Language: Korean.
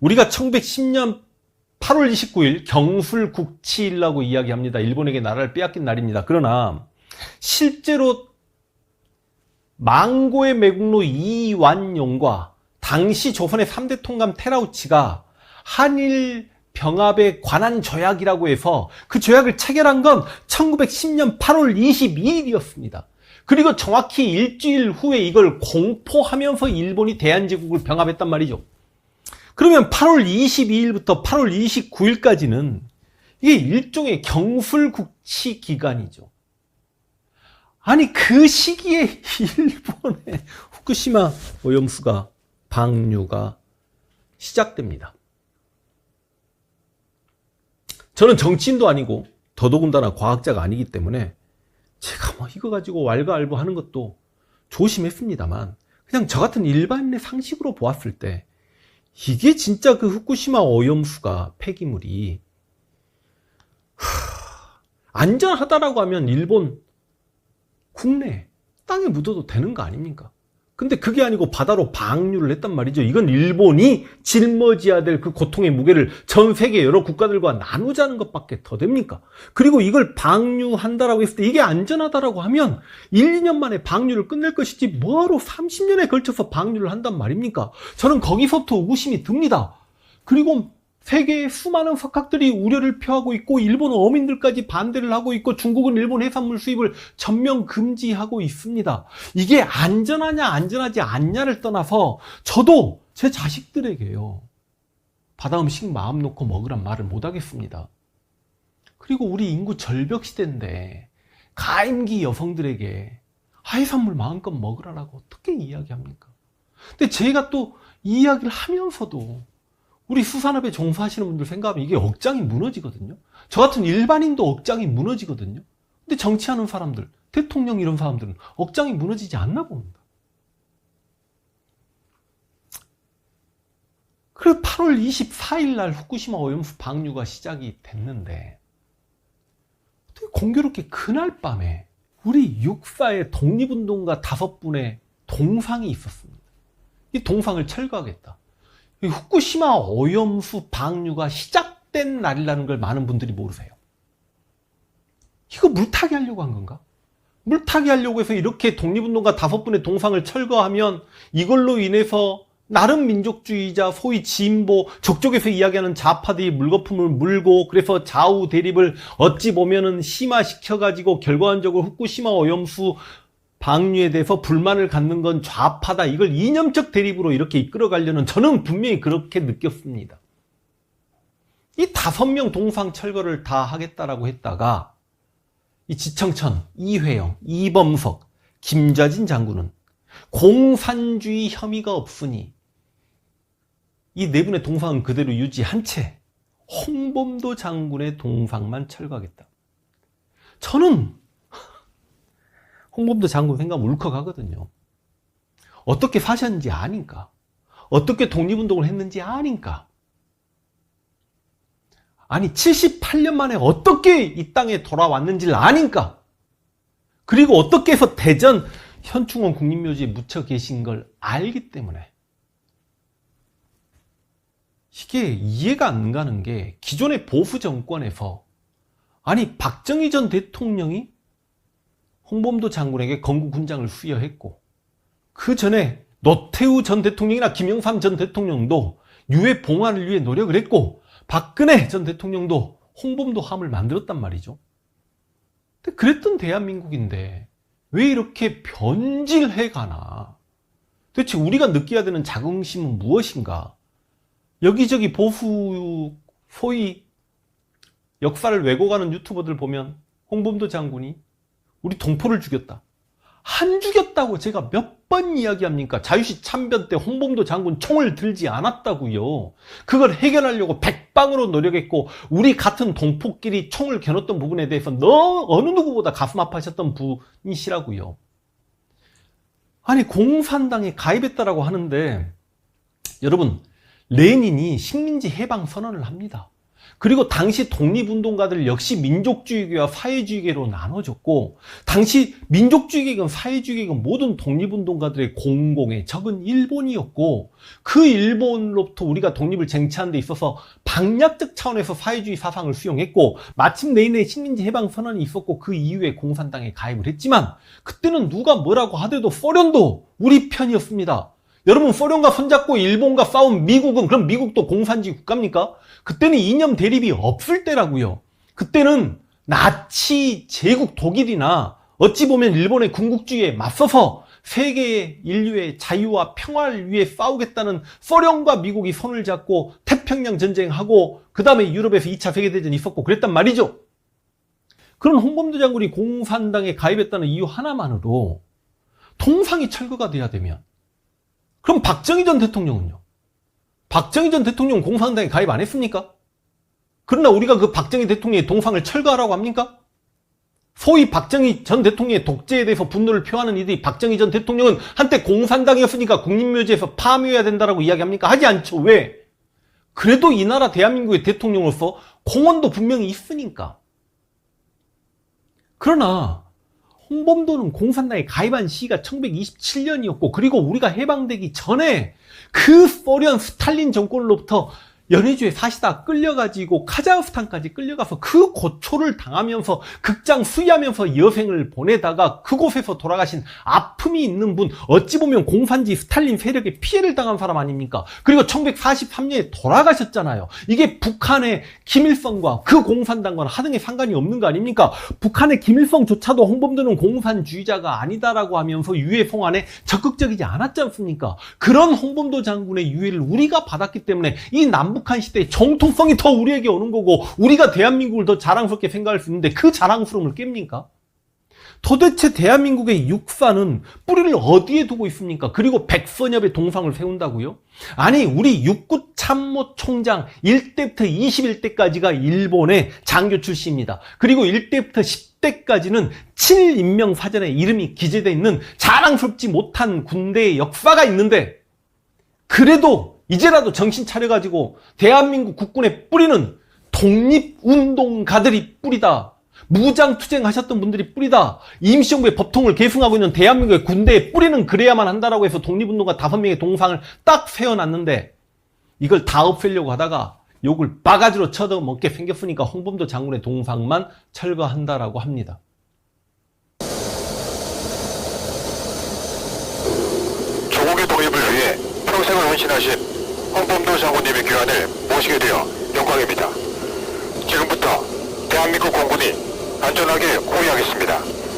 우리가 1910년 8월 29일 경술 국치일라고 이야기합니다. 일본에게 나라를 빼앗긴 날입니다. 그러나 실제로 망고의 매국노 이완용과 당시 조선의 3대 통감 테라우치가 한일 병합에 관한 조약이라고 해서 그 조약을 체결한 건 1910년 8월 22일이었습니다. 그리고 정확히 일주일 후에 이걸 공포하면서 일본이 대한제국을 병합했단 말이죠. 그러면 8월 22일부터 8월 29일까지는 이게 일종의 경술국치 기간이죠. 아니 그 시기에 일본의 후쿠시마 오염수가 방류가 시작됩니다. 저는 정치인도 아니고 더더군다나 과학자가 아니기 때문에 제가 뭐 이거 가지고 왈가왈부하는 것도 조심했습니다만 그냥 저 같은 일반인의 상식으로 보았을 때 이게 진짜 그 후쿠시마 오염수가 폐기물이 하, 안전하다라고 하면 일본 국내 땅에 묻어도 되는 거 아닙니까? 근데 그게 아니고 바다로 방류를 했단 말이죠. 이건 일본이 짊어져야 될 그 고통의 무게를 전 세계 여러 국가들과 나누자는 것밖에 더 됩니까? 그리고 이걸 방류한다라고 했을 때 이게 안전하다라고 하면 1, 2년 만에 방류를 끝낼 것이지 뭐하러 30년에 걸쳐서 방류를 한단 말입니까? 저는 거기서부터 의구심이 듭니다. 그리고 세계의 수많은 석학들이 우려를 표하고 있고 일본 어민들까지 반대를 하고 있고 중국은 일본 해산물 수입을 전면 금지하고 있습니다. 이게 안전하냐 안전하지 않냐를 떠나서 저도 제 자식들에게요. 바다 음식 마음 놓고 먹으란 말을 못 하겠습니다. 그리고 우리 인구 절벽 시대인데 가임기 여성들에게 해산물 마음껏 먹으라라고 어떻게 이야기합니까? 근데 제가 또이 이야기를 하면서도 우리 수산업에 종사하시는 분들 생각하면 이게 억장이 무너지거든요. 저 같은 일반인도 억장이 무너지거든요. 근데 정치하는 사람들, 대통령 이런 사람들은 억장이 무너지지 않나 봅니다. 그래 8월 24일 날 후쿠시마 오염수 방류가 시작이 됐는데 어떻게 공교롭게 그날 밤에 우리 육사의 독립운동가 다섯 분의 동상이 있었습니다. 이 동상을 철거하겠다. 이 후쿠시마 오염수 방류가 시작된 날이라는 걸 많은 분들이 모르세요. 이거 물타기 하려고 한 건가? 물타기 하려고 해서 이렇게 독립운동가 다섯 분의 동상을 철거하면 이걸로 인해서 나름 민족주의자, 소위 진보, 저쪽에서 이야기하는 좌파들이 물거품을 물고 그래서 좌우 대립을 어찌 보면은 심화시켜 가지고 결과적으로 후쿠시마 오염수 방류에 대해서 불만을 갖는 건 좌파다. 이걸 이념적 대립으로 이렇게 이끌어가려는 저는 분명히 그렇게 느꼈습니다. 이 다섯 명 동상 철거를 다 하겠다라고 했다가 이 지청천, 이회영, 이범석, 김좌진 장군은 공산주의 혐의가 없으니 이 네 분의 동상은 그대로 유지한 채 홍범도 장군의 동상만 철거하겠다. 저는 홍범도 장군 생각하면 울컥하거든요. 어떻게 사셨는지 아니까. 어떻게 독립운동을 했는지 아니까. 아니 78년 만에 어떻게 이 땅에 돌아왔는지를 아니까. 그리고 어떻게 해서 대전 현충원 국립묘지에 묻혀 계신 걸 알기 때문에 이게 이해가 안 가는 게 기존의 보수 정권에서 아니 박정희 전 대통령이 홍범도 장군에게 건국 훈장을 수여했고 그 전에 노태우 전 대통령이나 김영삼 전 대통령도 유해 봉환을 위해 노력을 했고 박근혜 전 대통령도 홍범도 함을 만들었단 말이죠. 근데 그랬던 대한민국인데 왜 이렇게 변질해 가나? 도대체 우리가 느껴야 되는 자긍심은 무엇인가? 여기저기 보수 소위 역사를 왜곡하는 유튜버들 보면 홍범도 장군이 우리 동포를 죽였다. 안 죽였다고 제가 몇 번 이야기합니까? 자유시 참변 때 홍범도 장군 총을 들지 않았다고요. 그걸 해결하려고 백방으로 노력했고 우리 같은 동포끼리 총을 겨눴던 부분에 대해서 너 어느 누구보다 가슴 아파하셨던 분이시라고요. 아니 공산당에 가입했다라고 하는데 여러분 레닌이 식민지 해방 선언을 합니다. 그리고 당시 독립운동가들 역시 민족주의계와 사회주의계로 나눠졌고 당시 민족주의계건 사회주의계건 모든 독립운동가들의 공공의 적은 일본이었고 그 일본으로부터 우리가 독립을 쟁취하는 데 있어서 방략적 차원에서 사회주의 사상을 수용했고 마침 내인의 식민지 해방 선언이 있었고 그 이후에 공산당에 가입을 했지만 그때는 누가 뭐라고 하더라도 소련도 우리 편이었습니다. 여러분 소련과 손잡고 일본과 싸운 미국은 그럼 미국도 공산주의 국가입니까? 그때는 이념 대립이 없을 때라고요. 그때는 나치 제국 독일이나 어찌 보면 일본의 군국주의에 맞서서 세계의 인류의 자유와 평화를 위해 싸우겠다는 소련과 미국이 손을 잡고 태평양 전쟁하고 그 다음에 유럽에서 2차 세계대전이 있었고 그랬단 말이죠. 그런 홍범도 장군이 공산당에 가입했다는 이유 하나만으로 통상이 철거가 돼야 되면 그럼 박정희 전 대통령은요? 박정희 전 대통령 공산당에 가입 안 했습니까? 그러나 우리가 그 박정희 대통령의 동상을 철거하라고 합니까? 소위 박정희 전 대통령의 독재에 대해서 분노를 표하는 이들이 박정희 전 대통령은 한때 공산당이었으니까 국립묘지에서 파묘해야 된다라고 이야기합니까? 하지 않죠. 왜? 그래도 이 나라 대한민국의 대통령으로서 공헌도 분명히 있으니까. 그러나 홍범도는 공산당에 가입한 시기가 1927년이었고 그리고 우리가 해방되기 전에 그 소련 스탈린 정권으로부터 연해주에 사시다 끌려가지고 카자흐스탄까지 끌려가서 그 고초를 당하면서 극장 수위하면서 여생을 보내다가 그곳에서 돌아가신 아픔이 있는 분 어찌 보면 공산지 스탈린 세력에 피해를 당한 사람 아닙니까? 그리고 1943년에 돌아가셨잖아요. 이게 북한의 김일성과 그 공산당과는 하등의 상관이 없는 거 아닙니까? 북한의 김일성조차도 홍범도는 공산주의자가 아니다라고 하면서 유해 송환에 적극적이지 않았지 않습니까? 그런 홍범도 장군의 유해를 우리가 받았기 때문에 이 남북 한 시대의 정통성이 더 우리에게 오는 거고 우리가 대한민국을 더 자랑스럽게 생각할 수 있는데 그 자랑스러움을 깹니까? 도대체 대한민국의 육사는 뿌리를 어디에 두고 있습니까? 그리고 백선엽의 동상을 세운다고요? 아니 우리 육구 참모 총장 1대부터 21대까지가 일본의 장교 출신입니다. 그리고 1대부터 10대까지는 7인명 사전에 이름이 기재되어 있는 자랑스럽지 못한 군대의 역사가 있는데 그래도 이제라도 정신 차려가지고 대한민국 국군의 뿌리는 독립운동가들이 뿌리다. 무장투쟁하셨던 분들이 뿌리다. 임시정부의 법통을 계승하고 있는 대한민국의 군대의 뿌리는 그래야만 한다라고 해서 독립운동가 다섯 명의 동상을 딱 세워놨는데 이걸 다 없애려고 하다가 욕을 바가지로 쳐먹게 생겼으니까 홍범도 장군의 동상만 철거한다라고 합니다. 조국의 독립을 위해 평생을 헌신하신 홍범도 장군님의 귀환을 모시게 되어 영광입니다. 지금부터 대한민국 공군이 안전하게 호위하겠습니다. 탈